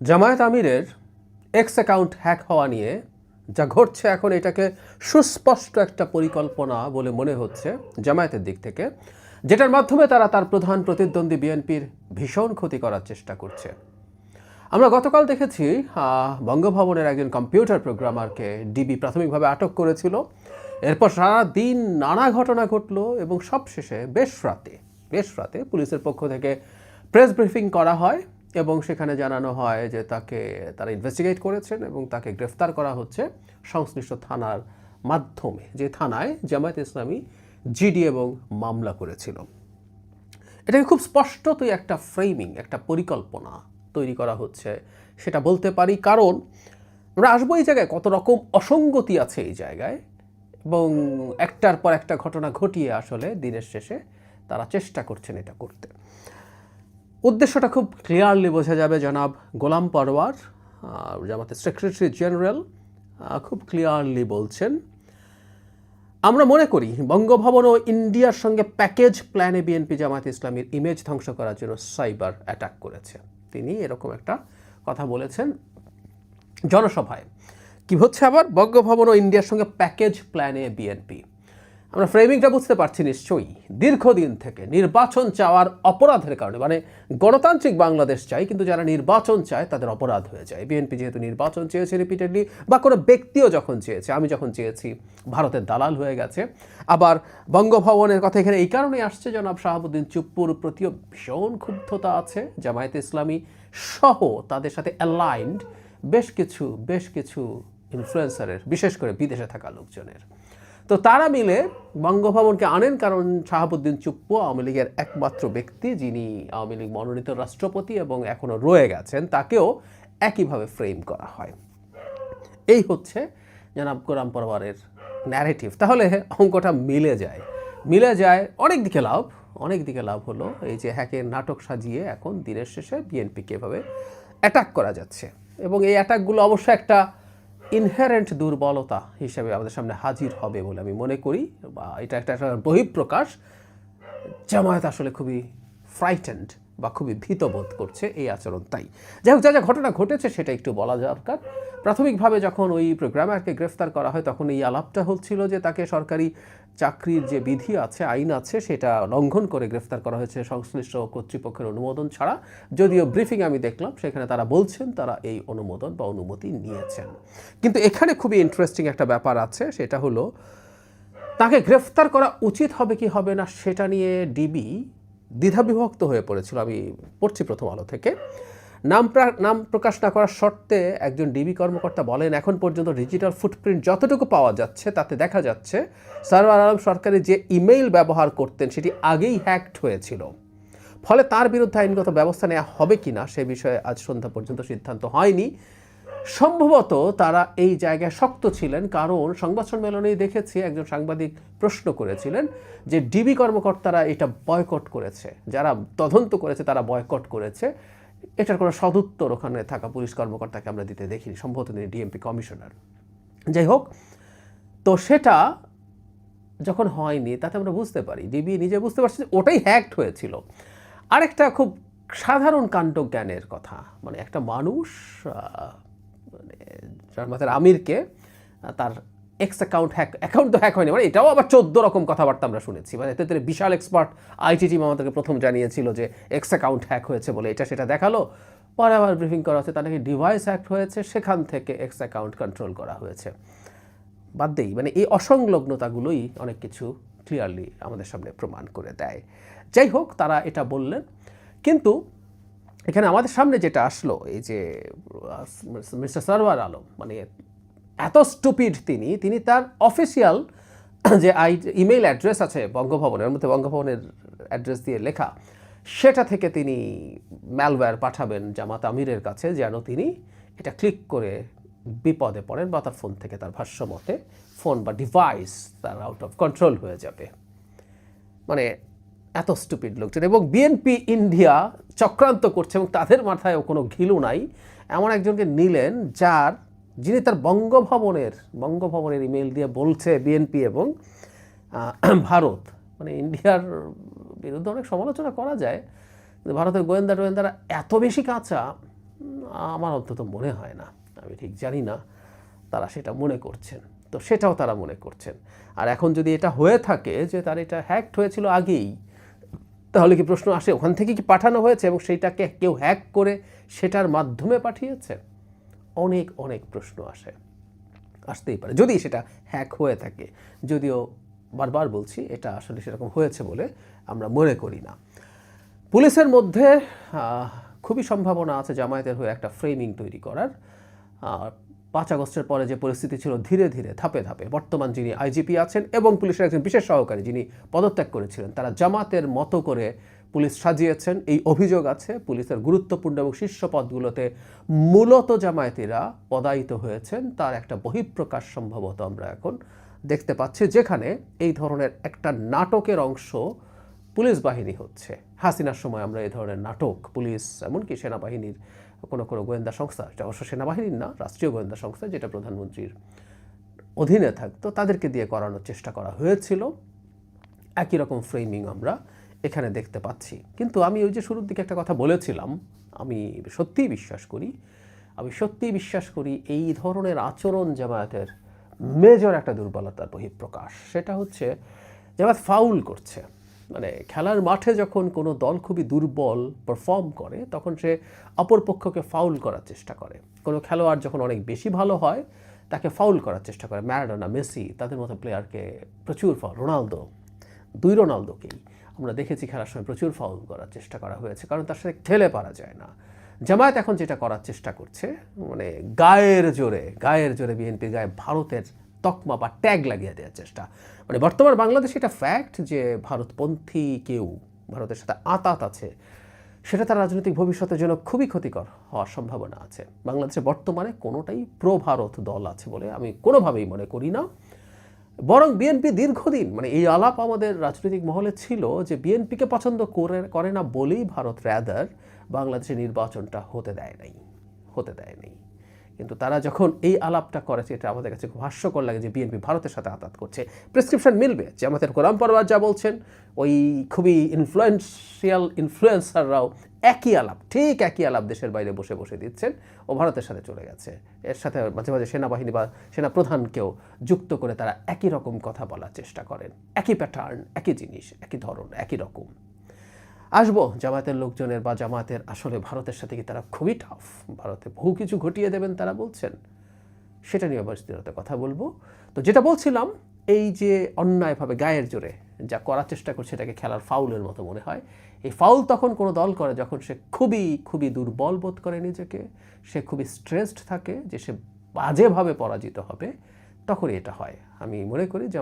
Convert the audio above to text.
জামায়াত আমিরের x account hack হওয়া নিয়ে যা ঘটছে এখন এটাকে সুস্পষ্ট একটা পরিকল্পনা বলে মনে হচ্ছে জামায়াতের দিক থেকে, যেটার মাধ্যমে তারা তার প্রধান প্রতিদ্বন্দ্বী বিএনপির ভীষণ ক্ষতি করার চেষ্টা করছে। আমরা গতকাল দেখেছি বঙ্গভবনের একজন কম্পিউটার প্রোগ্রামারকে ডিবি প্রাথমিকভাবে আটক করেছিল। এরপর সারা দিন নানা ঘটনা ঘটলো এবং সবশেষে বেশ রাতে বেশ রাতে পুলিশের পক্ষ থেকে প্রেস ব্রিফিং করা হয়। এবং সেখানে জানানো হয় যে তাকে তারা ইনভেস্টিগেট করেছেন এবং তাকে গ্রেফতার করা হচ্ছে সংশ্লিষ্ট থানার মাধ্যমে। যে থানায় জামায়াত ইসলামী জিডি এবং মামলা করেছিল। এটাকে খুব স্পষ্টতই একটা ফ্রেমিং একটা পরিকল্পনা তৈরি করা হচ্ছে। সেটা বলতে পারি কারণ আমরা আসব এই জায়গায়, কত রকম অসঙ্গতি আছে এই জায়গায় এবং একটার পর একটা ঘটনা ঘটিয়ে আসলে দিনের শেষে তারা চেষ্টা করছেন এটা করতে। উদ্দেশ্যটা খুব ক্লিয়ারলি বোঝা যাবে, জনাব গোলাম পরওয়ার। জামাতের সেক্রেটারি জেনারেল খুব ক্লিয়ারলি বলছেন। আমরা মনে করি, বঙ্গভবন ও ইন্ডিয়ার সঙ্গে প্যাকেজ প্ল্যানে বিএনপি জামাত ইসলামীর ইমেজ ধ্বংস করার জন্য সাইবার অ্যাটাক করেছে। তিনি এরকম একটা কথা বলেছেন জনসভায়। কি হচ্ছে আবার? বঙ্গভবন ও ইন্ডিয়ার সঙ্গে প্যাকেজ প্ল্যানে বিএনপি। আমরা ফ্রেমিংটা বুঝতে পারছি নিশ্চয়ই। দীর্ঘদিন থেকে নির্বাচন চাওয়ার অপরাধের কারণে মানে গণতান্ত্রিক বাংলাদেশ চাই, কিন্তু যারা নির্বাচন চায় তাদের অপরাধ হয়ে যায়। বিএনপি যেহেতু নির্বাচন চেয়েছে রিপিটেডলি বা কোনো ব্যক্তিও যখন চেয়েছে, আমি যখন চেয়েছি, ভারতের দালাল হয়ে গেছে। আবার বঙ্গভবনের কথা এখানে এই কারণে আসছে, জনাব শাহাবুদ্দিন চুপ্পুর প্রতিও ভীষণ ক্ষুব্ধতা আছে। জামায়াতে ইসলামী সহ তাদের সাথে অ্যালাইন্ড বেশ কিছু বেশ কিছু ইনফ্লুয়েন্সারের বিশেষ করে বিদেশে থাকা লোকজনের। তো তারা মিলে বঙ্গভবনকে আনেন কারণ শাহাবুদ্দিন চুপ্পু আওয়ামী লীগের একমাত্র ব্যক্তি, যিনি আওয়ামী লীগ মনোনীত রাষ্ট্রপতি এবং এখনও রয়ে গেছেন, তাকেও একইভাবে ফ্রেম করা হয়। এই হচ্ছে জনাব গোলাম পরওয়ারের ন্যারেটিভ তাহলে অঙ্কটা মিলে যায়। মিলে যায়, অনেক দিকে লাভ, অনেক দিকে লাভ হলো। এই যে হ্যাকের নাটক সাজিয়ে এখন দিনের শেষে বিএনপিকে এভাবে অ্যাটাক করা যাচ্ছে। এবং এই অ্যাটাকগুলো অবশ্য একটা ইনহেরেন্ট দুর্বলতা হিসেবে আমাদের সামনে হাজির হবে বলে আমি মনে করি, বা এটা একটা একটা বহিঃপ্রকাশ। জামায়াত আসলে খুবই ফ্রাইটেন্ড বা খুবই ভীত বোধ করছে এই আচরণ। তাই যাই হোক, যা যা ঘটনা ঘটেছে সেটা একটু বলা দরকার। প্রাথমিকভাবে যখন ওই প্রোগ্রামারকে গ্রেফতার করা হয়, তখন এই আলাপটা হচ্ছিল যে তাকে সরকারি চাকরির যে বিধি আছে, আইন আছে, সেটা লঙ্ঘন করে গ্রেফতার করা হয়েছে সংশ্লিষ্ট কর্তৃপক্ষের অনুমোদন ছাড়া। যদিও ব্রিফিং আমি দেখলাম, সেখানে তারা বলছেন তারা এই অনুমোদন বা অনুমতি নিয়েছেন। কিন্তু এখানে খুবই ইন্টারেস্টিং একটা ব্যাপার আছে, সেটা হলো, তাকে গ্রেফতার করা উচিত হবে কি হবে না, সেটা নিয়ে ডিবি দ্বিধাবিভক্ত হয়ে পড়েছিল। আমি পড়ছি প্রথম আলো থেকে। নাম নাম প্রকাশ না করার শর্তে একজন ডিবি কর্মকর্তা বলেন, এখন পর্যন্ত ডিজিটাল ফুটপ্রিন্ট যতটুকু পাওয়া যাচ্ছে, তাতে দেখা যাচ্ছে সারওয়ার আলম সরকারি যে ইমেইল ব্যবহার করতেন, সেটি আগেই হ্যাকড হয়েছিল। ফলে তার বিরুদ্ধে আইনগত ব্যবস্থা নেওয়া হবে কিনা, সে বিষয়ে আজ সন্ধ্যা পর্যন্ত সিদ্ধান্ত হয়নি। সম্ভবত তারা এই জায়গায় শক্ত ছিলেন, কারণ সংবাদ সম্মেলনেই দেখেছি একজন সাংবাদিক প্রশ্ন করেছিলেন যে ডিবি কর্মকর্তারা এটা বয়কট করেছে। যারা তদন্ত করেছে, তারা বয়কট করেছে। এটার কোনো সদুত্তর ওখানে থাকা পুলিশ কর্মকর্তাকে আমরা দিতে দেখিনি, সম্ভবত তিনি ডিএমপি কমিশনার। যাই হোক, তো সেটা যখন হয়নি, তাতে আমরা বুঝতে পারি ডিবি নিজে বুঝতে পারছে যে ওটাই হ্যাক্ট হয়েছিল। আরেকটা খুব সাধারণ কাণ্ড জ্ঞানের কথা মানে একটা মানুষ মানে জামাতের আমিরকে তার এক্স অ্যাকাউন্ট হ্যাক অ্যাকাউন্ট তো হ্যাক হয়নি মানে এটাও আবার চোদ্দ রকম কথাবার্তা আমরা শুনেছি। মানে এতে বিশাল এক্সপার্ট আইটি টিম আমাদেরকে প্রথম জানিয়েছিল যে এক্স অ্যাকাউন্ট হ্যাক হয়েছে বলে এটা সেটা দেখাল। পরে আবার ব্রিফিং করা হচ্ছে তার নাকি ডিভাইস হ্যাক হয়েছে, সেখান থেকে এক্স অ্যাকাউন্ট কন্ট্রোল করা হয়েছে। বাদ দেই মানে এই অসংলগ্নতাগুলোই অনেক কিছু ক্লিয়ারলি আমাদের সামনে প্রমাণ করে দেয়। যাই হোক, তারা এটা বললেন। কিন্তু এখানে আমাদের সামনে যেটা আসলো, এই যে মিস্টার সরওয়ার আলম মানে এত স্টুপিড তিনি তিনি তার অফিসিয়াল যে আই ইমেইল অ্যাড্রেস আছে বঙ্গভবনের, মধ্যে বঙ্গভবনের অ্যাড্রেস দিয়ে লেখা, সেটা থেকে তিনি ম্যালওয়্যার পাঠাবেন জামাত আমিরের কাছে, যেন তিনি এটা ক্লিক করে বিপদে পড়েন বা তার ফোন থেকে তার ভাষ্য মতে ফোন বা ডিভাইস তার আউট অফ কন্ট্রোল হয়ে যাবে। মানে এত স্টুপিড লোকজন। এবং বিএনপি ইন্ডিয়া চক্রান্ত করছে এবং তাদের মাথায়ও কোনো ঘিলু নাই। এমন একজনকে নিলেন যার যিনি তার বঙ্গভবনের বঙ্গভবনের ইমেল দিয়ে বলছে বিএনপি এবং ভারত। মানে ইন্ডিয়ার বিরুদ্ধে অনেক সমালোচনা করা যায়, কিন্তু ভারতের গোয়েন্দা টোয়েন্দারা এত বেশি কাঁচা আমার অন্তত মনে হয় না। আমি ঠিক জানি না তারা সেটা মনে করছেন। তো সেটাও তারা মনে করছেন। আর এখন যদি এটা হয়ে থাকে যে তার এটা হ্যাকড হয়েছিল আগেই, তাহলে কি প্রশ্ন আসে, ওখান থেকে কি পাঠানো হয়েছে এবং সেইটাকে কেউ হ্যাক করে সেটার মাধ্যমে পাঠিয়েছে? অনেক অনেক প্রশ্ন আসে। আসতেই পারে। যদি সেটা হ্যাক হয়ে থাকে, যদিও বারবার বলছি, এটা আসলে সেরকম হয়েছে বলে আমরা মনে করি না। পুলিশের মধ্যে খুবই সম্ভাবনা আছে জামায়াতের হয়ে একটা ফ্রেমিং তৈরি করার। পাঁচ আগস্টের পরে যে পরিস্থিতি ছিল, ধীরে ধীরে ধাপে ধাপে বর্তমান যিনি আইজিপি আছেন এবং পুলিশের একজন বিশেষ সহকারী যিনি পদত্যাগ করেছিলেন, তারা জামাতের মতো করে পুলিশ সাজিয়েছেন। এই অভিযোগ আছে, পুলিশের গুরুত্বপূর্ণ এবং শীর্ষ পদগুলোতে মূলত জামায়াতিরা পদায়িত হয়েছেন। তার একটা বহিঃপ্রকাশ সম্ভবত আমরা এখন দেখতে পাচ্ছি, যেখানে এই ধরনের একটা নাটকের অংশ পুলিশ বাহিনী হচ্ছে। হাসিনার সময় আমরা এই ধরনের নাটক, পুলিশ, এমনকি সেনাবাহিনীর কোনো কোনো গোয়েন্দা সংস্থা, এটা অবশ্য সেনাবাহিনীর না, রাষ্ট্রীয় গোয়েন্দা সংস্থা, যেটা প্রধানমন্ত্রীর অধীনে থাকতো, তাদেরকে দিয়ে করানোর চেষ্টা করা হয়েছিল। একই রকম ফ্রেমিং আমরা এখানে দেখতে পাচ্ছি। কিন্তু আমি ওই যে শুরুর দিকে একটা কথা বলেছিলাম, আমি সত্যিই বিশ্বাস করি, আমি সত্যিই বিশ্বাস করি এই ধরনের আচরণ জামায়াতের মেজর একটা দুর্বলতার বহিঃপ্রকাশ। সেটা হচ্ছে জামায়াত ফাউল করছে। মানে খেলার মাঠে যখন কোনো দল খুবই দুর্বল পারফর্ম করে, তখন সে অপর পক্ষকে ফাউল করার চেষ্টা করে। কোনো খেলোয়াড় যখন অনেক বেশি ভালো হয়, তাকে ফাউল করার চেষ্টা করে। ম্যারাডোনা, মেসি, তাদের মতো প্লেয়ারকে প্রচুর ফাউল রোনালদো, দুই রোনালদোকেই। আমরা দেখেছি খেলার সময় প্রচুর ফাউল করার চেষ্টা করা হয়েছে, কারণ তার সাথে ঠেলে পারা যায় না। জামায়াত এখন যেটা করার চেষ্টা করছে মানে গায়ের জোরে গায়ের জোরে বিএনপি গায়ে ভারতের তকমা বা ট্যাগ লাগিয়ে দেওয়ার চেষ্টা। মানে বর্তমান বাংলাদেশে এটা ফ্যাক্ট যে ভারতপন্থী কেউ ভারতের সাথে আতাত আছে, সেটা তার রাজনৈতিক ভবিষ্যতের জন্য খুবই ক্ষতিকর হওয়ার সম্ভাবনা আছে। বাংলাদেশে বর্তমানে কোনোটাই প্রো ভারত দল আছে বলে আমি কোনোভাবেই মনে করি না। বরং বিএনপি দীর্ঘদিন মানে এই আলাপ আমাদের রাজনৈতিক মহলে ছিল যে বিএনপিকে পছন্দ করে করে না বলেই ভারত র্যাদার বাংলাদেশে নির্বাচনটা হতে দেয় নাই, হতে দেয় নাই। কিন্তু তারা যখন এই আলাপটা করেছে এটা আমাদের কাছে খুব হাস্যকর লাগে যে বিএনপি ভারতের সাথে আঘাত করছে। প্রেসক্রিপশন মিলবে, যে আমাদের গোলাম পরওয়ার যা বলছেন, ওই খুবই ইনফ্লুয়েন্সিয়াল ইনফ্লুয়েন্সাররাও একই আলাপ, ঠিক একই আলাপ দেশের বাইরে বসে বসে দিচ্ছেন ও ভারতের সাথে চলে গেছে। এর সাথে মাঝে মাঝে সেনাবাহিনী বা সেনা প্রধানকেও যুক্ত করে তারা একই রকম কথা বলার চেষ্টা করেন। একই প্যাটার্ন একই জিনিস, একই ধরন, একই রকম। আসব। জামায়াতের লোকজনের বা জামায়াতের আসলে ভারতের সাথে কি তারা খুবই টাফ ভারতে বহু কিছু ঘটিয়ে দেবেন তারা বলছেন। সেটা নিয়ে বিস্তারিত কথা বলব। তো যেটা বলছিলাম, এই যে অন্যায়ভাবে গায়ের জোরে যা করার চেষ্টা করছে, এটাকে খেলার ফাউলের মতো মনে হয়। এই ফাউল তখন কোনো দল করে যখন সে খুবই খুবই দুর্বল বোধ করে নিজেকে, সে খুবই স্ট্রেসড থাকে, যে সে বাজেভাবে পরাজিত হবে, তখনই এটা হয়। আমি মনে করি যে